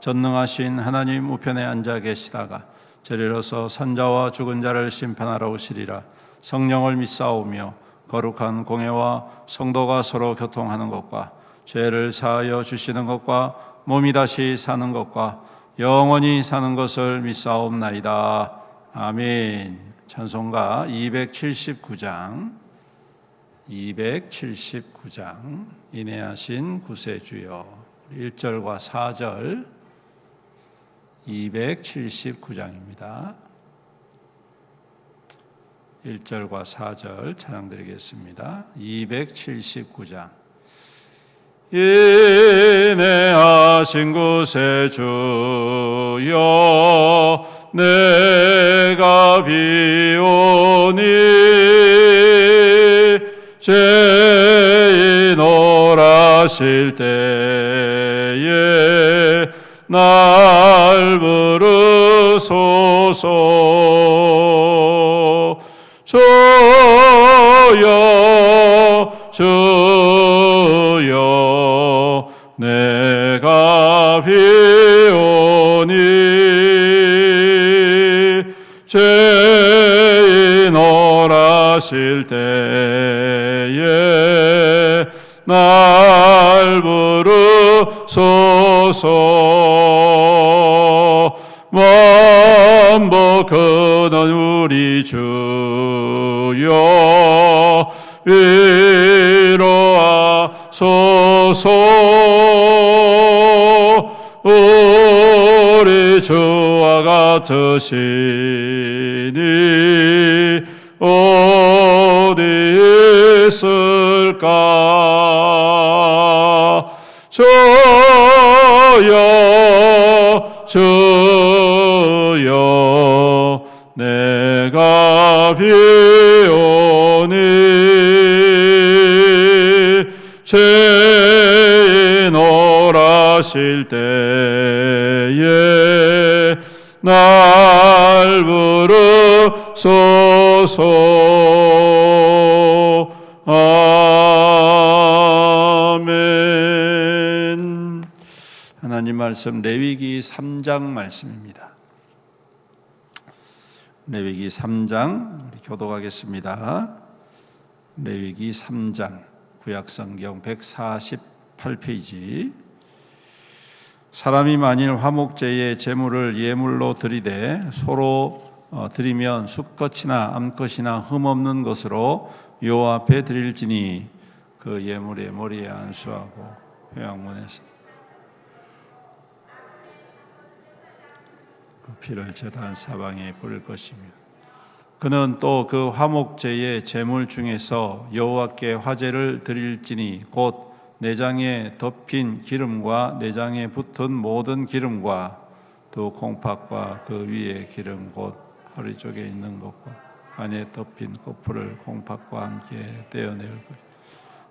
전능하신 하나님 우편에 앉아 계시다가 저리로서 산자와 죽은 자를 심판하러 오시리라. 성령을 믿사오며 거룩한 공예와 성도가 서로 교통하는 것과 죄를 사하여 주시는 것과 몸이 다시 사는 것과 영원히 사는 것을 믿사옵나이다. 아멘. 찬송가 279장. 279장. 인내하신 구세주여. 1절과 4절 279장입니다. 1절과 4절 찬양 드리겠습니다. 279장 인내하신 구세주여 내가 비오니 죄인 오라실 때에 날 부르소서 같으시 말씀 레위기 3장 말씀입니다. 레위기 3장 우리 교도하겠습니다. 레위기 3장 구약성경 148페이지. 사람이 만일 화목제의 제물을 예물로 드리되 서로 어, 드리면 숫것이나 암것이나 흠없는 것으로 여호와 앞에 드릴지니 그 예물의 머리에 안수하고 회양문에서 그 피를 제단 사방에 뿌릴 것이며 그는 또 그 화목제의 제물 중에서 여호와께 화제를 드릴지니 곧 내장에 덮인 기름과 내장에 붙은 모든 기름과 또 콩팥과 그 위에 기름 곧 허리 쪽에 있는 것과 간에 덮인 코풀을 콩팥과 함께 떼어낼 것.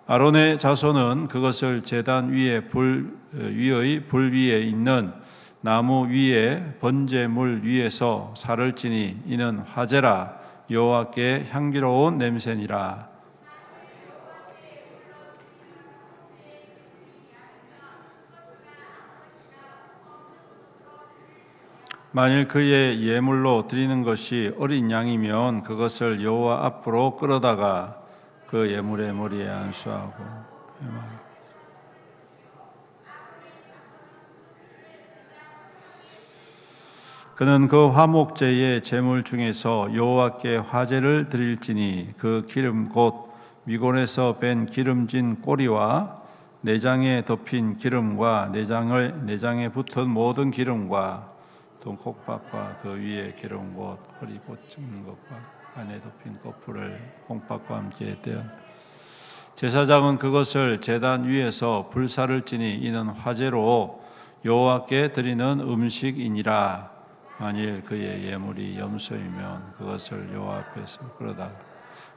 아론의 자손은 그것을 제단 위에 불 위의 불 위에 있는 나무 위에 번제물 위에서 살을 찌니 이는 화제라 여호와께 향기로운 냄새니라. 만일 그의 예물로 드리는 것이 어린 양이면 그것을 여호와 앞으로 끌어다가 그 예물의 머리에 안수하고 그는 그 화목제의 제물 중에서 여호와께 화제를 드릴지니 그 기름 곧 미곤에서 뺀 기름진 꼬리와 내장에 덮인 기름과 내장을 내장에 붙은 모든 기름과 동콩팥과 그 위에 기름 곧 허리 꽂는 것과 안에 덮인 거풀을 콩팥과 함께 떼어 제사장은 그것을 제단 위에서 불사를 지니 이는 화제로 여호와께 드리는 음식이니라 만일 그의 예물이 염소이면 그것을 여호와 앞에서 끌어다.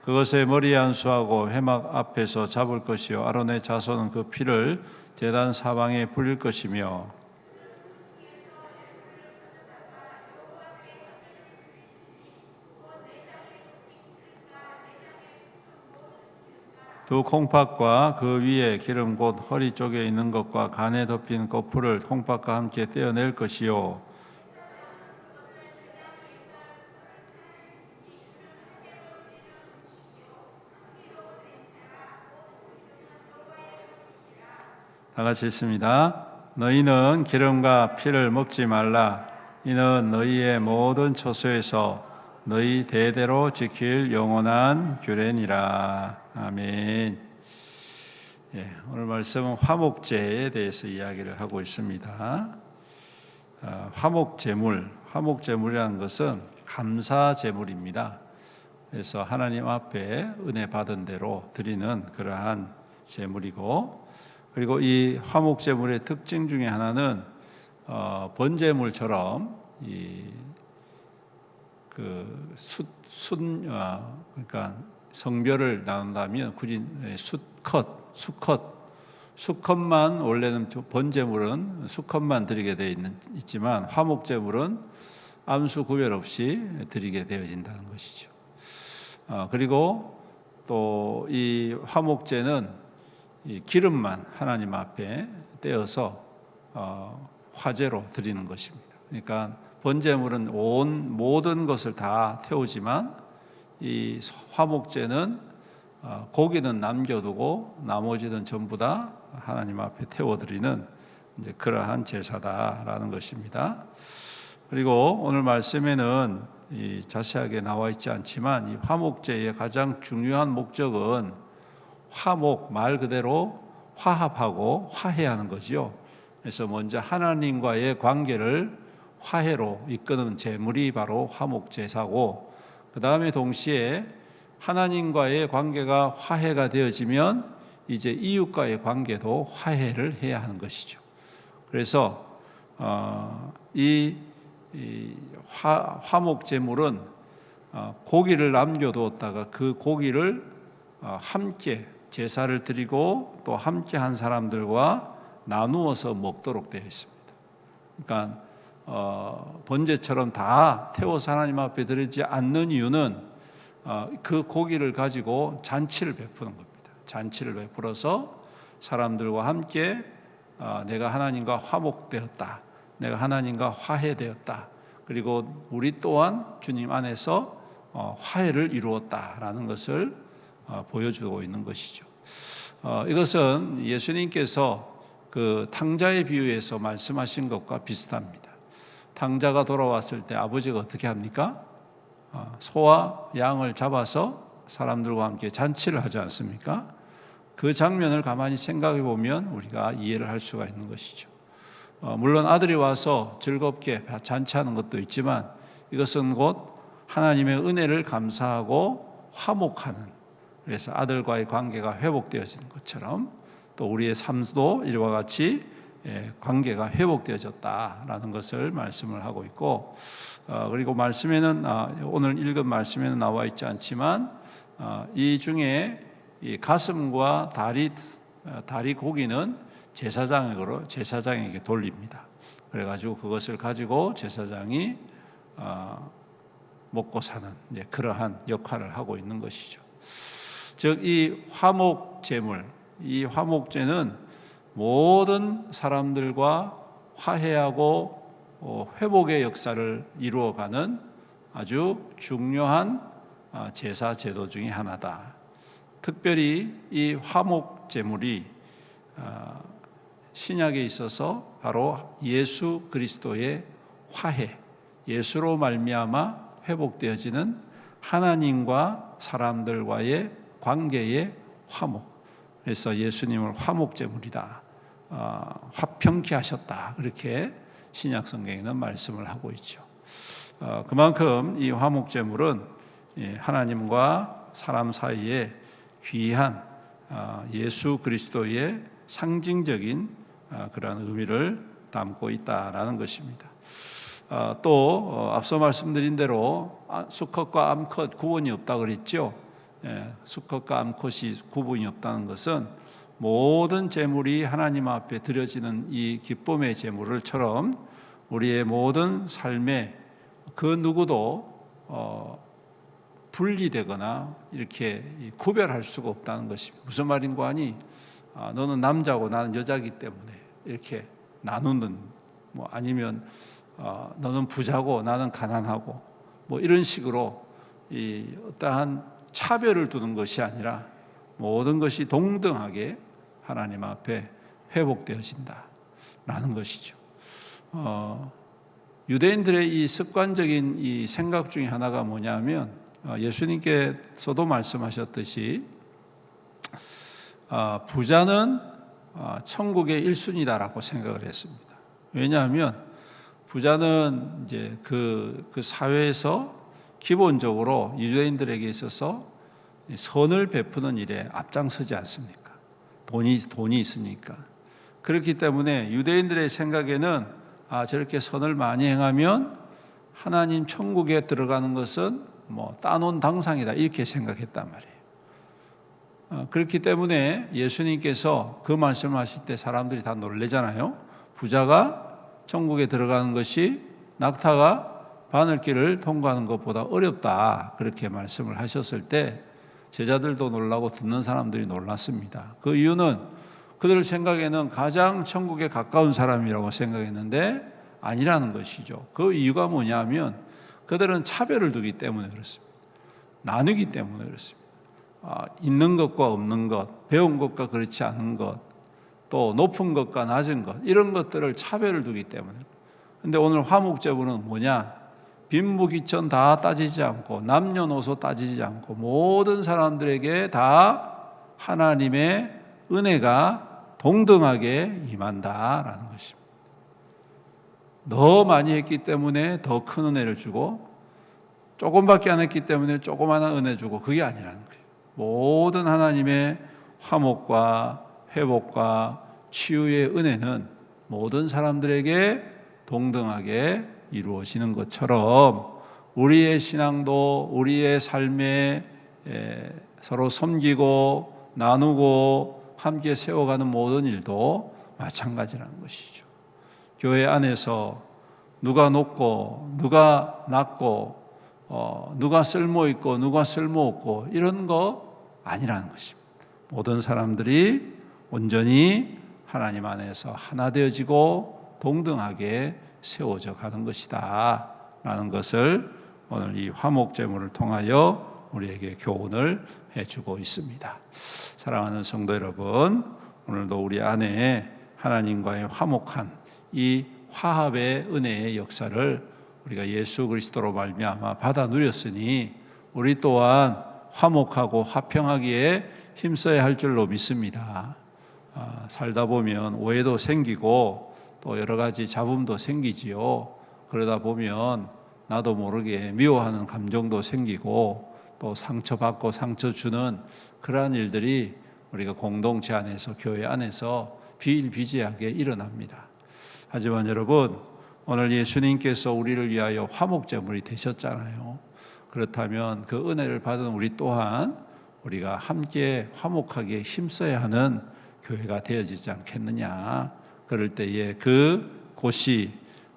그것의 머리에 안수하고 회막 앞에서 잡을 것이요. 아론의 자손은 그 피를 제단 사방에 뿌릴 것이며 두 콩팥과 그 위에 기름 곧 허리 쪽에 있는 것과 간에 덮인 거풀을 콩팥과 함께 떼어낼 것이요 다 같이 읽습니다. 너희는 기름과 피를 먹지 말라. 이는 너희의 모든 처소에서 너희 대대로 지킬 영원한 규례니라. 아멘. 예, 오늘 말씀은 화목제에 대해서 이야기를 하고 있습니다. 어, 화목제물, 화목제물이라는 것은 감사제물입니다. 그래서 하나님 앞에 은혜 받은 대로 드리는 그러한 제물이고, 그리고 이 화목제물의 특징 중에 하나는 어, 번제물처럼 이그 숫순 어, 그러니까 성별을 나눈다면 굳이 수컷, 수컷, 수컷만 원래는 번제물은 수컷만 드리게 되어 있는 있지만 화목제물은 암수 구별 없이 드리게 되어진다는 것이죠. 어, 그리고 또 이 화목제는 이 기름만 하나님 앞에 떼어서 어, 화제로 드리는 것입니다. 그러니까 번제물은 온 모든 것을 다 태우지만 이 화목제는 어, 고기는 남겨두고 나머지는 전부 다 하나님 앞에 태워드리는 이제 그러한 제사다라는 것입니다. 그리고 오늘 말씀에는 자세하게 나와 있지 않지만 이 화목제의 가장 중요한 목적은 화목 말 그대로 화합하고 화해하는 거지요. 그래서 먼저 하나님과의 관계를 화해로 이끄는 제물이 바로 화목 제사고 그 다음에 동시에 하나님과의 관계가 화해가 되어지면 이제 이웃과의 관계도 화해를 해야 하는 것이죠. 그래서 어, 이, 이 화, 화목 제물은 어, 고기를 남겨두었다가 그 고기를 어, 함께 제사를 드리고 또 함께 한 사람들과 나누어서 먹도록 되어 있습니다. 그러니까 어, 번제처럼 다 태워서 하나님 앞에 드리지 않는 이유는 어, 그 고기를 가지고 잔치를 베푸는 겁니다. 잔치를 베풀어서 사람들과 함께 어, 내가 하나님과 화목되었다. 내가 하나님과 화해되었다. 그리고 우리 또한 주님 안에서 어, 화해를 이루었다라는 것을 어, 보여주고 있는 것이죠. 어, 이것은 예수님께서 그 탕자의 비유에서 말씀하신 것과 비슷합니다. 탕자가 돌아왔을 때 아버지가 어떻게 합니까? 어, 소와 양을 잡아서 사람들과 함께 잔치를 하지 않습니까? 그 장면을 가만히 생각해 보면 우리가 이해를 할 수가 있는 것이죠. 물론 아들이 와서 즐겁게 잔치하는 것도 있지만 이것은 곧 하나님의 은혜를 감사하고 화목하는 그래서 아들과의 관계가 회복되어지는 것처럼 또 우리의 삶도 이와 같이 예, 관계가 회복되어졌다라는 것을 말씀을 하고 있고 어, 그리고 말씀에는 아, 오늘 읽은 말씀에는 나와 있지 않지만 어, 이 중에 이 가슴과 다리 어, 다리 고기는 제사장에게 제사장에게 돌립니다. 그래가지고 그것을 가지고 제사장이 먹고 사는 그러한 역할을 하고 있는 것이죠. 즉 이 화목 제물, 이 화목제는 모든 사람들과 화해하고 어, 회복의 역사를 이루어가는 아주 중요한 아, 제사 제도 중의 하나다. 특별히 이 화목 제물이 아, 신약에 있어서 바로 예수 그리스도의 화해, 예수로 말미암아 회복되어지는 하나님과 사람들과의 관계의 화목. 그래서 예수님을 화목제물이다. 어, 화평케 하셨다. 그렇게 신약 성경에는 말씀을 하고 있죠. 어, 그만큼 이 화목제물은 예, 하나님과 사람 사이에 귀한 어, 예수 그리스도의 상징적인 어, 그런 의미를 담고 있다라는 것입니다. 어, 또 어, 앞서 말씀드린 대로 아, 수컷과 암컷 구분이 없다 그랬죠. 예, 수컷과 암컷이 구분이 없다는 것은 모든 제물이 하나님 앞에 드려지는 이 기쁨의 제물을처럼 우리의 모든 삶에 그 누구도 어, 분리되거나 이렇게 구별할 수가 없다는 것입니다. 무슨 말인고 하니 아, 너는 남자고 나는 여자기 때문에 이렇게 나누는 뭐 아니면 어, 너는 부자고 나는 가난하고 뭐 이런 식으로 이 어떠한 차별을 두는 것이 아니라 모든 것이 동등하게 하나님 앞에 회복되어진다라는 것이죠. 어, 유대인들의 이 습관적인 이 생각 중에 하나가 뭐냐면 어, 예수님께서도 말씀하셨듯이 어, 부자는 어, 천국의 1순위다라고 생각을 했습니다. 왜냐하면 부자는 이제 그, 그 사회에서 기본적으로 유대인들에게 있어서 선을 베푸는 일에 앞장서지 않습니까? 돈이 돈이 있으니까. 그렇기 때문에 유대인들의 생각에는 아 저렇게 선을 많이 행하면 하나님 천국에 들어가는 것은 뭐 따놓은 당상이다 이렇게 생각했단 말이에요. 어, 그렇기 때문에 예수님께서 그 말씀하실 때 사람들이 다 놀래잖아요. 부자가 천국에 들어가는 것이 낙타가 바늘길을 통과하는 것보다 어렵다. 그렇게 말씀을 하셨을 때 제자들도 놀라고 듣는 사람들이 놀랐습니다. 그 이유는 그들 생각에는 가장 천국에 가까운 사람이라고 생각했는데 아니라는 것이죠. 그 이유가 뭐냐면 그들은 차별을 두기 때문에 그렇습니다. 나누기 때문에 그렇습니다. 아, 있는 것과 없는 것, 배운 것과 그렇지 않은 것, 또 높은 것과 낮은 것 이런 것들을 차별을 두기 때문에. 근데 오늘 화목제부는 뭐냐? 빈부귀천 다 따지지 않고 남녀노소 따지지 않고 모든 사람들에게 다 하나님의 은혜가 동등하게 임한다라는 것입니다. 너 많이 했기 때문에 더 큰 은혜를 주고 조금밖에 안 했기 때문에 조그마한 은혜 주고 그게 아니라는 거예요. 모든 하나님의 화목과 회복과 치유의 은혜는 모든 사람들에게 동등하게 이루어지는 것처럼 우리의 신앙도 우리의 삶에 서로 섬기고 나누고 함께 세워가는 모든 일도 마찬가지라는 것이죠. 교회 안에서 누가 높고 누가 낮고 어, 누가 쓸모 있고 누가 쓸모 없고 이런 거 아니라는 것입니다. 모든 사람들이 온전히 하나님 안에서 하나 되어지고 동등하게 세워져 가는 것이다. 라는 것을 오늘 이 화목제물을 통하여 우리에게 교훈을 해주고 있습니다. 사랑하는 성도 여러분, 오늘도 우리 안에 하나님과의 화목한 이 화합의 은혜의 역사를 우리가 예수 그리스도로 말미암아 받아 누렸으니 우리 또한 화목하고 화평하기에 힘써야 할 줄로 믿습니다. 아, 살다 보면 오해도 생기고 또 여러 가지 잡음도 생기지요. 그러다 보면 나도 모르게 미워하는 감정도 생기고 또 상처받고 상처 주는 그러한 일들이 우리가 공동체 안에서 교회 안에서 비일비재하게 일어납니다. 하지만 여러분 오늘 예수님께서 우리를 위하여 화목제물이 되셨잖아요. 그렇다면 그 은혜를 받은 우리 또한 우리가 함께 화목하게 힘써야 하는 교회가 되어지지 않겠느냐. 그럴 때에 그 곳이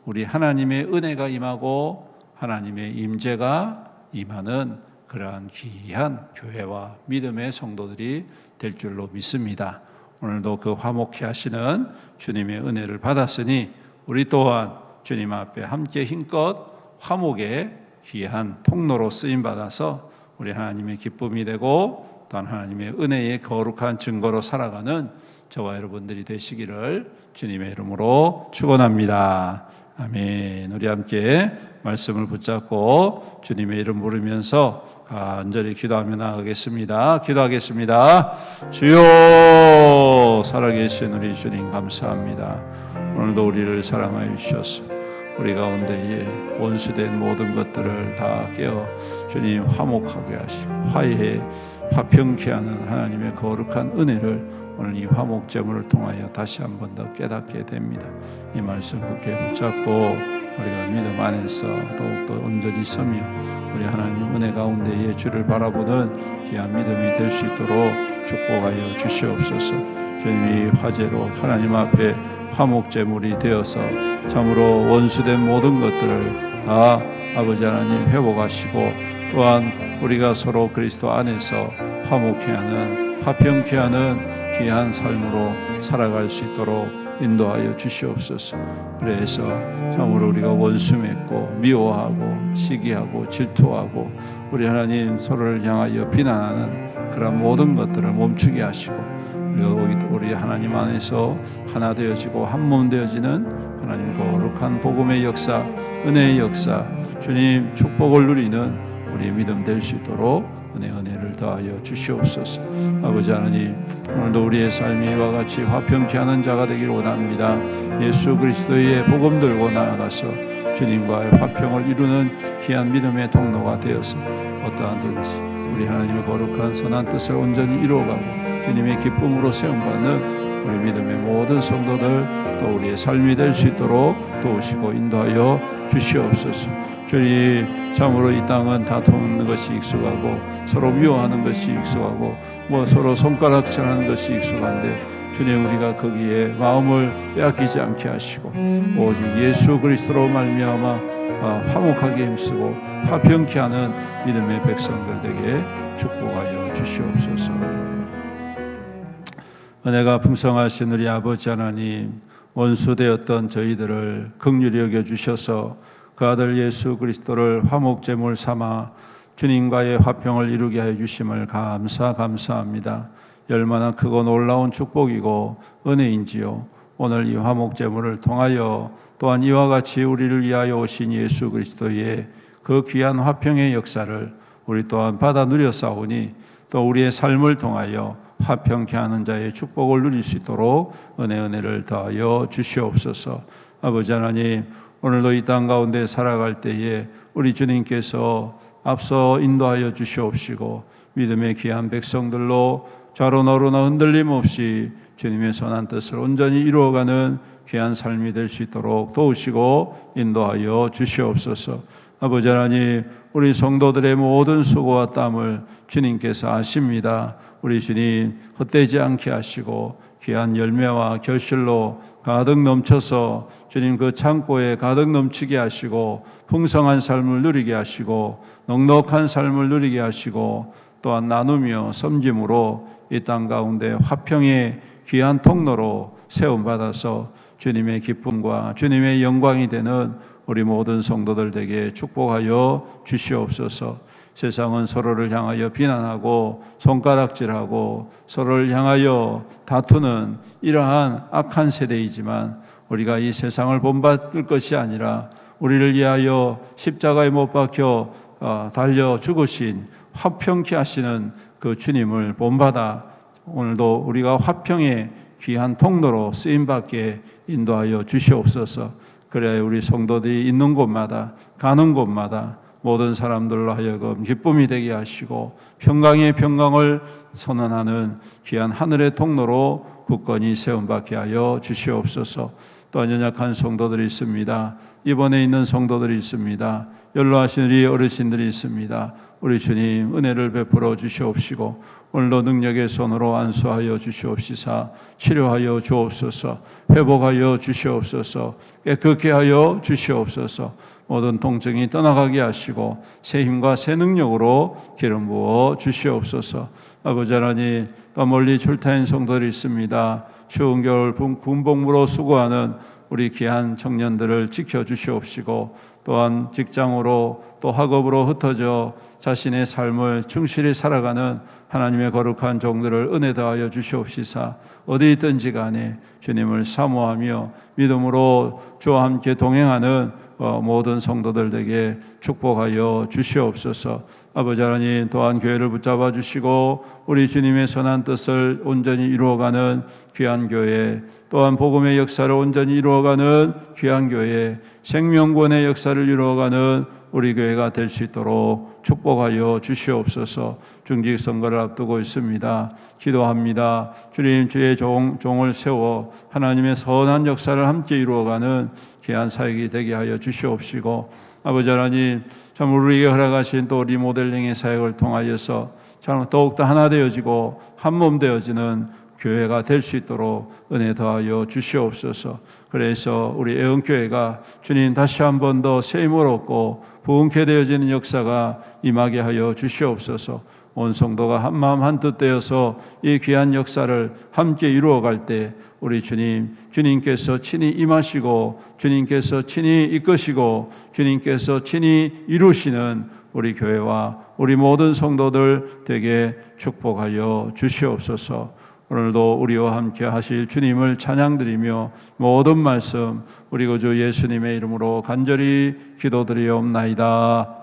우리 하나님의 은혜가 임하고 하나님의 임재가 임하는 그러한 귀한 교회와 믿음의 성도들이 될 줄로 믿습니다. 오늘도 그 화목케 하시는 주님의 은혜를 받았으니 우리 또한 주님 앞에 함께 힘껏 화목의 귀한 통로로 쓰임 받아서 우리 하나님의 기쁨이 되고 또한 하나님의 은혜의 거룩한 증거로 살아가는 저와 여러분들이 되시기를 주님의 이름으로 축원합니다. 아멘. 우리 함께 말씀을 붙잡고 주님의 이름 부르면서 간절히 기도하며 나가겠습니다. 기도하겠습니다. 주여 살아계신 우리 주님 감사합니다. 오늘도 우리를 사랑하여 주셔서 우리 가운데에 원수된 모든 것들을 다 깨어 주님 화목하게 하시고 화해 화평케 하는 하나님의 거룩한 은혜를 오늘 이 화목제물을 통하여 다시 한 번 더 깨닫게 됩니다. 이 말씀 굳게 붙잡고 우리가 믿음 안에서 더욱더 온전히 서며 우리 하나님 은혜 가운데에 주를 바라보는 귀한 믿음이 될 수 있도록 축복하여 주시옵소서. 주님 이 화제로 하나님 앞에 화목제물이 되어서 참으로 원수된 모든 것들을 다 아버지 하나님 회복하시고 또한 우리가 서로 그리스도 안에서 화목케 하는 화평케 하는 귀한 삶으로 살아갈 수 있도록 인도하여 주시옵소서. 그래서 참으로 우리가 원수 맺고 미워하고 시기하고 질투하고 우리 하나님 서로를 향하여 비난하는 그런 모든 것들을 멈추게 하시고 우리 하나님 안에서 하나 되어지고 한 몸 되어지는 하나님 거룩한 복음의 역사, 은혜의 역사, 주님 축복을 누리는 우리 믿음 될 수 있도록 은혜 은혜를 더하여 주시옵소서. 아버지 하나님 오늘도 우리의 삶이 이와 같이 화평케 하는 자가 되기를 원합니다. 예수 그리스도의 복음 들고 나아가서 주님과의 화평을 이루는 귀한 믿음의 통로가 되어서 어떠한든지 우리 하나님의 거룩한 선한 뜻을 온전히 이루어가고 주님의 기쁨으로 세움받는 우리 믿음의 모든 성도들 또 우리의 삶이 될 수 있도록 도우시고 인도하여 주시옵소서. 주님 참으로 이 땅은 다투는 것이 익숙하고 서로 미워하는 것이 익숙하고 뭐 서로 손가락질하는 것이 익숙한데 주님 우리가 거기에 마음을 빼앗기지 않게 하시고 오직 예수 그리스도로 말미암아 아, 화목하게 힘쓰고 화평케 하는 믿음의 백성들 에게 축복하여 주시옵소서. 은혜가 풍성하신 우리 아버지 하나님 원수되었던 저희들을 극률히 여겨 주셔서 그 아들 예수 그리스도를 화목제물 삼아 주님과의 화평을 이루게 하여 주심을 감사 감사합니다. 얼마나 크고 놀라운 축복이고 은혜인지요. 오늘 이 화목제물을 통하여 또한 이와 같이 우리를 위하여 오신 예수 그리스도의 그 귀한 화평의 역사를 우리 또한 받아 누렸사오니 또 우리의 삶을 통하여 화평케 하는 자의 축복을 누릴 수 있도록 은혜 은혜를 더하여 주시옵소서. 아버지 하나님 오늘도 이 땅 가운데 살아갈 때에 우리 주님께서 앞서 인도하여 주시옵시고 믿음의 귀한 백성들로 좌로 너로나 흔들림 없이 주님의 선한 뜻을 온전히 이루어가는 귀한 삶이 될 수 있도록 도우시고 인도하여 주시옵소서. 아버지 하나님, 우리 성도들의 모든 수고와 땀을 주님께서 아십니다. 우리 주님 헛되지 않게 하시고 귀한 열매와 결실로 가득 넘쳐서 주님 그 창고에 가득 넘치게 하시고 풍성한 삶을 누리게 하시고 넉넉한 삶을 누리게 하시고 또한 나누며 섬김으로 이 땅 가운데 화평의 귀한 통로로 세움 받아서 주님의 기쁨과 주님의 영광이 되는 우리 모든 성도들에게 축복하여 주시옵소서. 세상은 서로를 향하여 비난하고 손가락질하고 서로를 향하여 다투는 이러한 악한 세대이지만 우리가 이 세상을 본받을 것이 아니라 우리를 위하여 십자가에 못 박혀 어, 달려 죽으신 화평케 하시는 그 주님을 본받아 오늘도 우리가 화평의 귀한 통로로 쓰임 받게 인도하여 주시옵소서. 그래야 우리 성도들이 있는 곳마다 가는 곳마다 모든 사람들로 하여금 기쁨이 되게 하시고 평강의 평강을 선언하는 귀한 하늘의 통로로 굳건히 세움받게 하여 주시옵소서. 또한 연약한 성도들이 있습니다. 이번에 있는 성도들이 있습니다. 연로하신 우리 어르신들이 있습니다. 우리 주님 은혜를 베풀어 주시옵시고 오늘도 능력의 손으로 안수하여 주시옵시사 치료하여 주옵소서 회복하여 주시옵소서 깨끗게 하여 주시옵소서. 모든 통증이 떠나가게 하시고 새 힘과 새 능력으로 기름 부어 주시옵소서. 아버지 하나님 또 멀리 출타인 성도들이 있습니다. 추운 겨울 군복무로 수고하는 우리 귀한 청년들을 지켜 주시옵시고 또한 직장으로 또 학업으로 흩어져 자신의 삶을 충실히 살아가는 하나님의 거룩한 종들을 은혜 더하여 주시옵시사 어디 있든지 간에 주님을 사모하며 믿음으로 주와 함께 동행하는 어, 모든 성도들에게 축복하여 주시옵소서. 아버지 하나님 또한 교회를 붙잡아 주시고 우리 주님의 선한 뜻을 온전히 이루어가는 귀한 교회 또한 복음의 역사를 온전히 이루어가는 귀한 교회 생명권의 역사를 이루어가는 우리 교회가 될 수 있도록 축복하여 주시옵소서. 중직 선거를 앞두고 있습니다. 기도합니다. 주님 주의 종, 종을 세워 하나님의 선한 역사를 함께 이루어가는 귀한 사역이 되게 하여 주시옵시고 아버지 하나님 참 우리에게 허락하신 또 리모델링의 사역을 통하여서 참 더욱더 하나 되어지고 한 몸 되어지는 교회가 될 수 있도록 은혜 더하여 주시옵소서. 그래서 우리 애원교회가 주님 다시 한 번더새 힘을 얻고 부흥케 되어지는 역사가 임하게 하여 주시옵소서. 온 성도가 한 마음 한 뜻 되어서 이 귀한 역사를 함께 이루어 갈 때 우리 주님 주님께서 친히 임하시고 주님께서 친히 이끄시고 주님께서 친히 이루시는 우리 교회와 우리 모든 성도들 되게 축복하여 주시옵소서. 오늘도 우리와 함께 하실 주님을 찬양드리며 모든 말씀 우리 구주 예수님의 이름으로 간절히 기도드리옵나이다.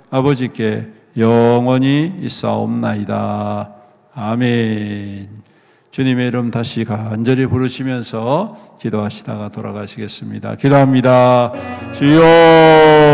아버지께 영원히 있사옵나이다. 아멘. 주님의 이름 다시 간절히 부르시면서 기도하시다가 돌아가시겠습니다. 기도합니다. 주여